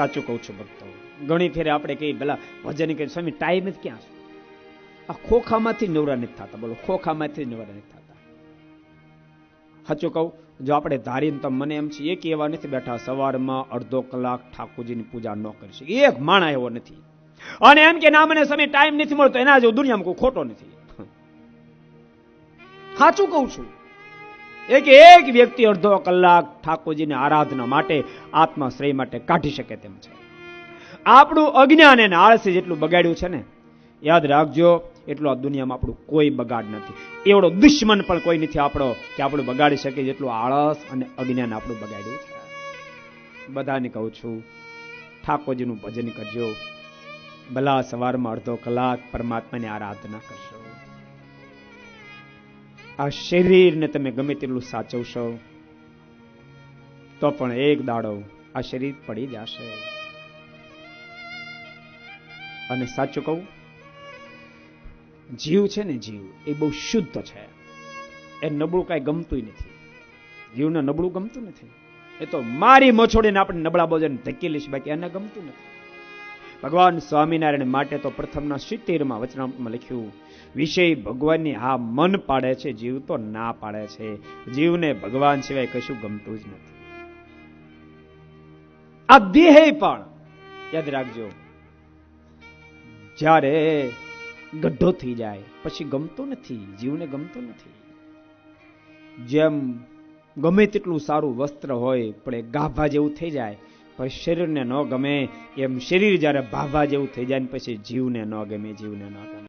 સાચું કહું છું ભક્તો. ઘણી ફેરે આપણે કહીએ પેલા ભજન કરી સ્વામી, ટાઈમ જ ક્યાં છે? આ ખોખામાંથી નવરા થતા, બોલો, ખોખામાંથી નવરા થતા. સાચું કહું, જો આપણે ધારીને તો મને એમ છે, એક એવા નથી બેઠા સવારમાં અડધો કલાક ઠાકોરજીની પૂજા ન કરી શકે. એક માણા એવો નથી. અને એમ કે ના, મને સમય ટાઈમ નથી મળતો, એના જો દુનિયામાં કોઈ ખોટો નથી. સાચું કહું છું. એક એક વ્યક્તિ અડધો કલાક ઠાકોરજીને આરાધના માટે આત્માશ્રય માટે કાઢી શકે તેમ છે. આપણું અજ્ઞાન અને આળસી જેટલું બગાડ્યું છે ને, યાદ રાખજો, એટલું આ દુનિયામાં આપણું કોઈ બગાડ નથી. એવડો દુશ્મન પણ કોઈ નથી આપણો કે આપણું બગાડી શકે જેટલું આળસ અને અજ્ઞાન આપણું બગાડ્યું છે. બધાને કહું છું, ઠાકોરજીનું ભજન કરજો. ભલા સવારમાં અડધો કલાક પરમાત્માની આરાધના કરશો. આ શરીરને તમે ગમે તેટલું સાચવશો, તો પણ એક દાડો આ શરીર પડી જશે. અને સાચું કહું, જીવ છે ને જીવ, એ બહુ શુદ્ધ છે. એ નબળું કાંઈ ગમતું નથી. જીવને નબળું ગમતું નથી. એ તો મારી મછોડીને આપણે નબળા બોજન ધકેલીશ, બાકી એને ગમતું નથી. ભગવાન સ્વામિનારાયણ માટે તો પ્રથમના સિત્તેરમાં વચનામૃતમાં લખ્યું, વિષય ભગવાનની હા મન પાડે છે, જીવ તો ના પાડે છે. જીવને ભગવાન સિવાય કશું ગમતું જ નથી. આ દેહ પણ, યાદ રાખજો, જ્યારે ગઢો થઈ જાય, પછી ગમતો નથી, જીવને ગમતો નથી. જેમ ગમે તેટલું સારું વસ્ત્ર હોય, પણ એ ગાભા જેવું થઈ જાય પણ શરીરને ન ગમે, એમ શરીર જ્યારે ભાભા જેવું થઈ જાય ને પછી જીવને ન ગમે, જીવને ન ગમે.